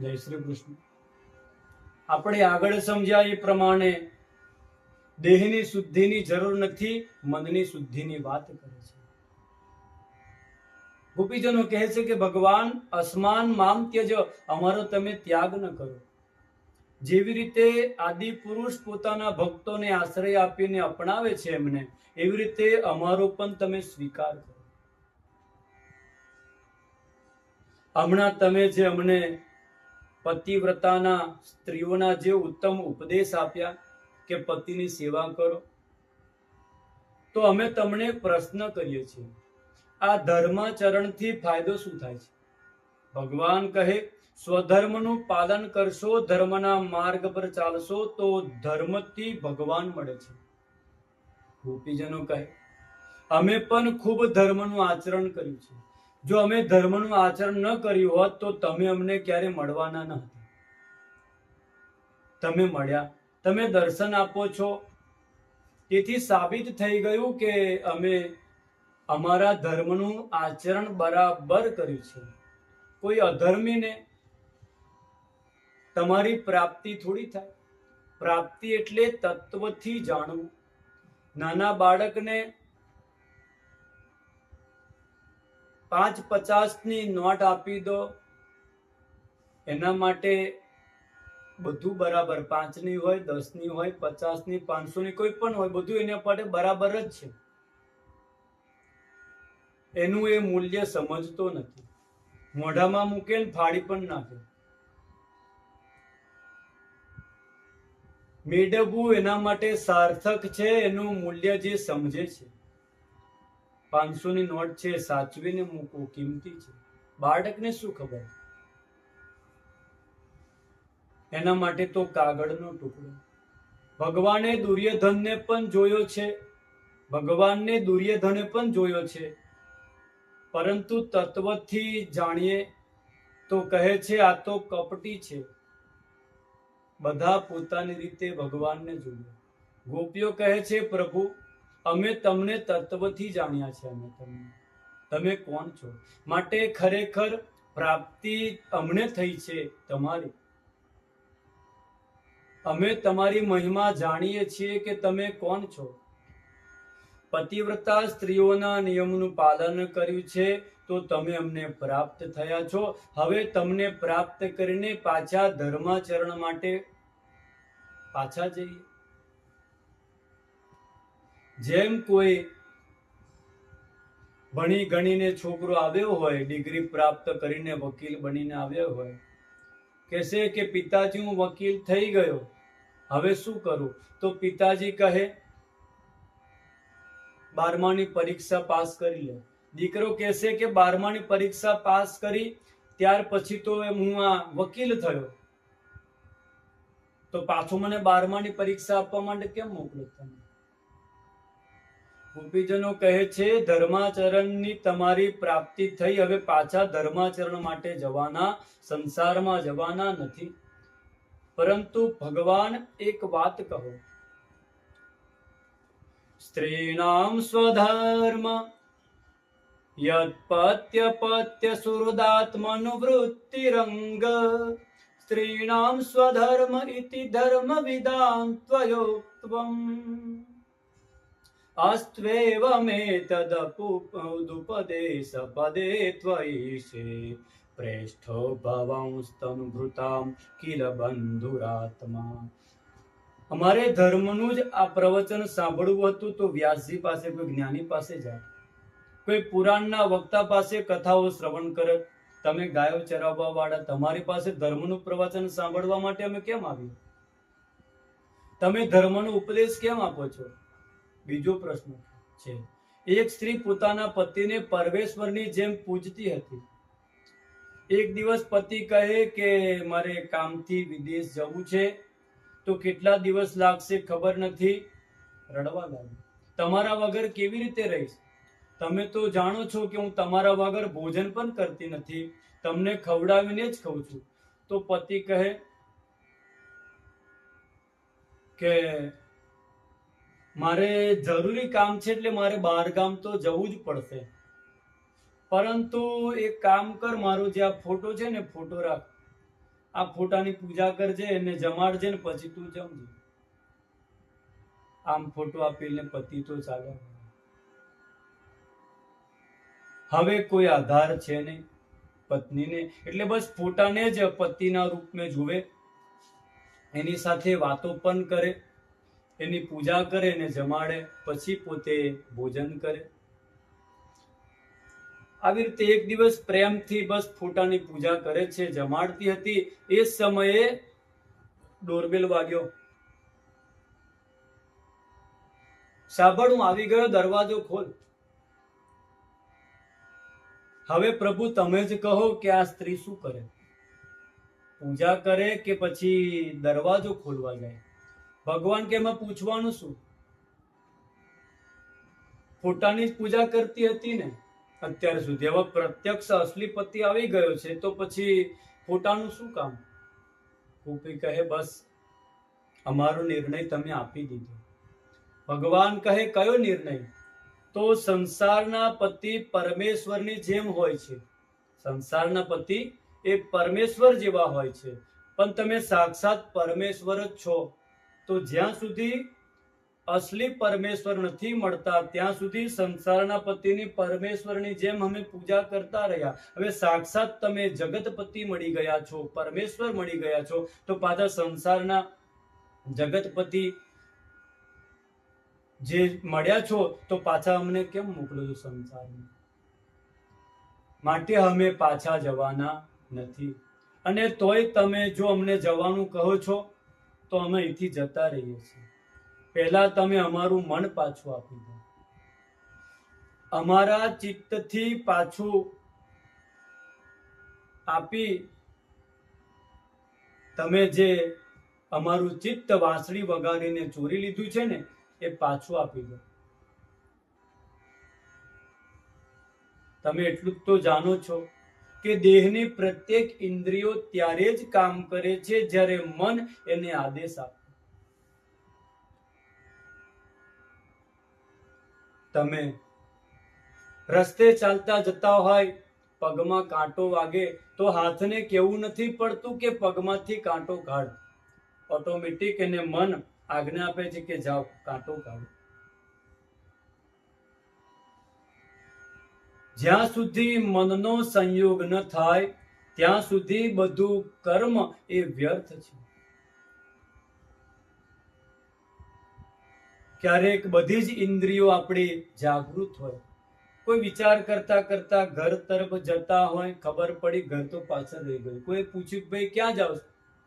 જય શ્રી કૃષ્ણ. આપણે આગળ સમજ્યા એ પ્રમાણે દેહની શુદ્ધિની જરૂર નથી, મનની શુદ્ધિની વાત કરે છે. ગોપીજનો કહે છે કે, ભગવાન, અસમાન મામ ત્યજ, અમારો તમે ત્યાગ ન કરો. જેવી રીતે આદિ પુરુષ પોતાના ભક્તોને આશ્રય આપીને અપનાવે છે એમને, એવી રીતે અમારો પણ તમે સ્વીકાર કરો. હમણાં તમે જે અમને પતિવ્રતાના સ્ત્રીઓના જે ઉત્તમ ઉપદેશ આપ્યા કે પતિની સેવા કરો. તો અમે તમને પ્રશ્ન કરીએ છીએ, આ ધર્માચરણથી ફાયદો શું થાય છે? ભગવાન કહે, સ્વધર્મનું પાલન કરશો, ધર્મના માર્ગ પર ચાલશો, તો ધર્મથી ભગવાન મળે છે. ગોપીજનો કહે, અમે પણ ખૂબ ધર્મનું આચરણ કર્યું છે. જો અમે ધર્મનું આચરણ ન કર્યું હોત, તો તમે અમને ક્યારે મળવાના ન હતા? તમે મળ્યા. તમે દર્શન આપો છો. તેથી સાબિત થઈ ગયું કે અમે અમારા ધર્મનું આચરણ બરાબર કર્યું છે. કોઈ અધર્મીને તમારી પ્રાપ્તિ થોડી થાય. પ્રાપ્તિ એટલે તત્વથી જાણવું. નાના બાળકને પાંચ પચાસની નોટ આપી દો. એના માટે બધું બરાબર પાંચની હોય, દસની હોય, પચાસની, પાંચસોની કોઈ પણ હોય, બધું એના માટે બરાબર જ છે. એનું એ મૂલ્ય સમજતો નથી. મોઢામાં મૂકે ને ફાડી પણ નાખે. મેળવવું એના માટે સાર્થક છે, એનું મૂલ્ય જે સમજે છે. પાંચસો ની નોટ છે, સાચવીને મૂકવું, કિંમતી છે. બાળકને શું ખબર? એના માટે તો કાગળનો ટુકડો. ભગવાને દુર્યોધનને પણ જોયો છે. ભગવાનને દુર્યોધને પણ જોયો છે. પરંતુ તત્વથી જાણીએ તો કહે છે, આ તો કપટી છે. બધા પોતાની રીતે ભગવાનને જોયો. ગોપીઓ કહે છે, પ્રભુ અમે તમને તત્વથી જાણ્યા છે અમે તમને. તમે કોણ છો? માટે ખરેખર પ્રાપ્તિ અમને થઈ છે તમારી. અમે તમારી મહિમા જાણીએ છીએ કે તમે કોણ છો. પતિવ્રતા સ્ત્રીઓના નિયમનું પાલન કર્યું છે તો તમે અમને પ્રાપ્ત થયા છો. હવે તમને પ્રાપ્ત કરીને પાછા ધર્માચરણ માટે પાછા જઈએ. જેમ કોઈ ભણી ગણીને છોકરો આવ્યો હોય, ડિગ્રી પ્રાપ્ત કરીને વકીલ બનીને આવ્યો હોય, કહેશે કે, પિતાજી, હું વકીલ થઈ ગયો. હવે શું કરું? તો પિતાજી કહે, બારમાની પરીક્ષા પાસ કરી લે. દીકરો કહેશે કે, બારમાની પરીક્ષા પાસ કરી, ત્યાર પછી તો હું આ વકીલ થયો. તો પાછું મને બારમાની પરીક્ષા આપવા માટે કેમ મોકલો તમે? ગોપીજનો કહે છે, ધર્માચરણની તમારી પ્રાપ્તિ થઈ, હવે પાછા ધર્માચરણ માટે જવાના, સંસારમાં જવાના નથી. પરંતુ ભગવાન એક વાત કહો. સ્ત્રીણામ સ્વધર્મ યત્પત્ય પત્ય સુહૃદાત્મનુવૃત્તિરંગ સ્ત્રીણામ સ્વધર્મ ઇતિ ધર્મ વિદામ ત્વયોક્ત્વમ अस्त्वेवमेतदपुदुपदेश पदे त्वयिषे प्रेष्ठो भवंस्तनुभृतां કિલ બંધુરાત્મા અમારે ધર્મનું જ આ પ્રવચન સાંભળવું હતું તો વ્યાસજી પાસે કોઈ જ્ઞાની પાસે જાય કોઈ પુરાણના વક્તા પાસે કથાઓ શ્રવણ કરે તમે ગાયો ચરાવવા વાળા તમારી પાસે ધર્મનું પ્રવચન સાંભળવા માટે અમે કેમ આવ્યું તમે ધર્મનો ઉપદેશ કેમ આપો છો બીજો પ્રશ્ન છે. એક સ્ત્રી પોતાના પતિને પરમેશ્વરની જેમ પૂજતી હતી. એક દિવસ પતિ કહે કે, મારે કામથી વિદેશ જવું છે. તો કેટલા દિવસ લાગશે ખબર નથી. રડવા લાગી તમારા વગર કેવી રીતે રહીશ? તમે તો જાણો છો કે હું તમારા વગર ભોજન પણ કરતી નથી. તમને ખવડાવીને જ ખઉં છું. તો પતિ કહે કે મારે જરૂરી કામ છે એટલે મારે બહાર ગામ તો જવું જ પડશે. પરંતુ એક કામ કર, મારો જે આ ફોટો છે ને, ફોટો રાખ. આ ફોટાની પૂજા કરજે, એને જમાડજે ને પછી તું જમજે. આમ ફોટો આપીને પતિ તો ચાલે. હવે કોઈ આધાર છે નહીં પત્નીને, એટલે બસ ફોટાને જ પતિના રૂપમાં જુએ. એની સાથે વાતો પણ કરે. એની પૂજા કરે ને જમાડે, પછી પોતે ભોજન કરે. આવી રીતે એક દિવસ પ્રેમથી બસ ફોટાની પૂજા કરે છે, જમાડતી હતી. એ સમયે ડોરબેલ વાગ્યો. સાંભળ, હું આવી ગયો, દરવાજો ખોલ. હવે પ્રભુ, તમે જ કહો કે આ સ્ત્રી શું કરે? પૂજા કરે કે પછી દરવાજો ખોલવા જાય? ભગવાન કે એમાં પૂછવાનું શું? ફોટાની પૂજા કરતી હતી ને? અત્યાર સુધી હવે પ્રત્યક્ષ અસલી પતિ આવી ગયો છે, તો પછી ફોટાનું શું કામ? ગોપી કહે, બસ, અમારો નિર્ણય તમે આપી દીધો. ભગવાન કહે, કયો નિર્ણય? તો સંસારના પતિ પરમેશ્વરની જેમ હોય છે. સંસારના પતિ એ પરમેશ્વર જેવા હોય છે. પણ તમે સાક્ષાત પરમેશ્વર જ છો. તો જ્યાં સુધી અસલી પરમેશ્વર નથી મળતા, ત્યાં સુધી સંસારના પતિની પરમેશ્વરની જેમ અમે પૂજા કરતા રહ્યા. હવે સાક્ષાત તમે જગતપતિ મળી ગયા છો, પરમેશ્વર મળી ગયા છો, તો પાછા સંસારના જગતપતિ જે મળ્યા છો, તો પાછા અમને કેમ મોકલો છો સંસારમાં માટે અમે પાછા જવાના નથી. અને તોય તમે જો અમને જવાનું કહો છો તો અમે અહીંથી જતા રહીએ છીએ. પહેલા તમે અમારું મન પાછું આપી દો. અમારા ચિત્તથી પાછું આપી તમે જે અમારું ચિત્ત વાંસળી વગાડીને ચોરી લીધું છે ને, એ પાછું આપી દો. તમે એટલું તો જાણો છો. કે દેહની પ્રત્યેક ઇન્દ્રિયો ત્યારે જ કામ કરે છે જ્યારે મન એને આદેશ આપે. તમે રસ્તે ચાલતા જતા હોય, પગમાં કાંટો વાગે, તો હાથને કેવું નથી પડતું કે પગમાંથી કાંટો કાઢ. ઓટોમેટિક એને મન આજ્ઞા આપે છે કે જાઓ, કાંટો કાઢો. જ્યાં સુધી મનનો સંયોગ ન થાય, ત્યાં સુધી બધું કર્મ એ વ્યર્થ છે. ક્યારેક બધી જ ઇન્દ્રિયો આપણી જાગૃત હોય. કોઈ વિચાર કરતા કરતા ઘર તરફ જતા હોય, ખબર પડી ઘર તો પાછળ રહી ગયું. કોઈ પૂછ્યું ભાઈ ક્યાં જાવ?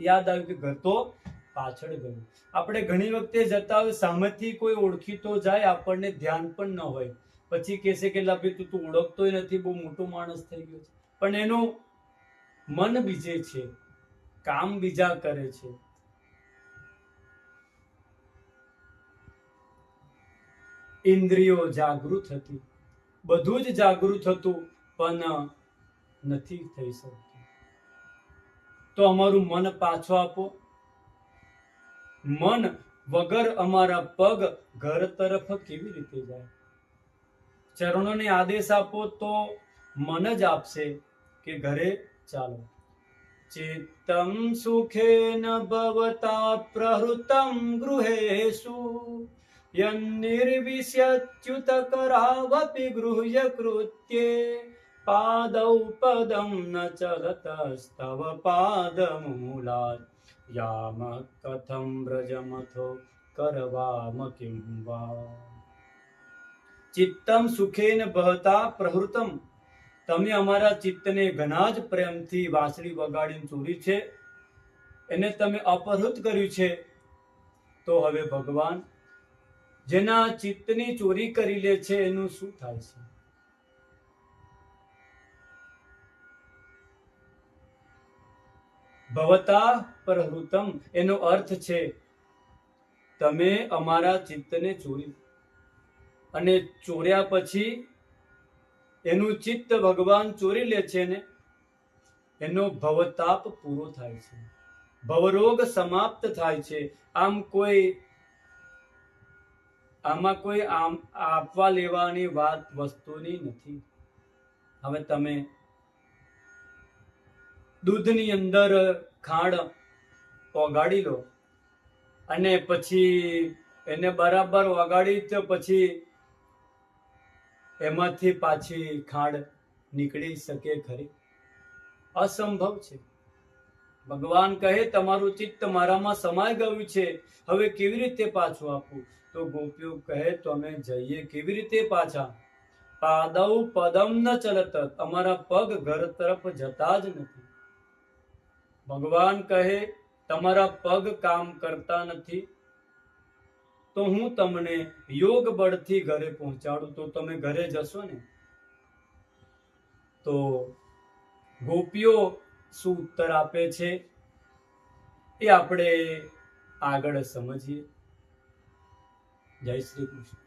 યાદ આવ્યું કે ઘર તો પાછળ ગયું. આપણે ઘણી વખતે જતા હોય, સામેથી કોઈ ઓળખીતો જાય, આપણને ધ્યાન પણ ન હોય. પછી કહેશે કે લાભી તું તું ઓળખતોય નથી, બહુ મોટો માણસ થઈ ગયો છે. પણ એનું મન બીજે છે, કામ બીજા કરે છે. ઇન્દ્રિયો જાગૃત હતી. બધું જ જાગૃત હતું, પણ નથી થઈ શકતું. તો અમારું મન પાછો આપો. મન વગર અમારા પગ ઘર તરફ કેવી રીતે જાય? ચરણોને આદેશ આપો તો મન જ આપશે કે ઘરે ચાલો ચિત્તમ સુખેન ભવતા પ્રહૃતમ ગૃહેષુ યન્નિર્વિશ્યચ્યુત કરાવપી ગૃહ્ય કૃત્યે પાદૌ પદમ ન ચલતસ્તવ પાદમૂલાત યામ કથમ વ્રજમથો કરવામ કિં વા ચિત્તમ સુખેન બહતા પ્રહૃતમ તમે અમારા ચિત્તને ઘણા જ પ્રેમથી વાંસળી વગાડીને ચોરી છે. એને તમે અપહૃત કર્યું છે. તો હવે ભગવાન જેના ચિત્તની ચોરી કરી લે છે, એનું શું થાય છે? ભવતા પ્રહૃતમ એનો અર્થ છે, તમે અમારા ચિત્તને ચોરી અને ચોર્યા પછી એનું ચિત્ત ભગવાન ચોરી લે છે ને, એનો ભવતાપ પૂરો થાય છે. ભવરોગ સમાપ્ત થાય છે. આમ કોઈ, આમાં કોઈ આમ, આપવા લેવાની વાત, વસ્તુની નથી. હવે તમે દૂધની અંદર ખાંડ ઓગાળી લો અને પછી એને બરાબર ઓગાળી તો પછી એમાંથી પાછી ખાંડ નીકળી શકે ખરી? અસંભવ છે. ભગવાન કહે, તમારું ચિત્ત મારામાં સમાઈ ગયું છે. હવે કેવી રીતે પાછું આપું? તો ગોપીઓ કહે તો અમે જઈએ કેવી રીતે પાછા? પાદવ પદમ ન ચલત. અમારા પગ ઘર તરફ જતા જ નથી. ભગવાન કહે, તમારા પગ કામ કરતા નથી. તો હું તમને યોગ બળથી ઘરે પહોંચાડું. તો તમે ઘરે જશો ને? તો ગોપીઓ શું ઉત્તર આપે છે? એ આપણે આગળ સમજીએ. જય શ્રી કૃષ્ણ.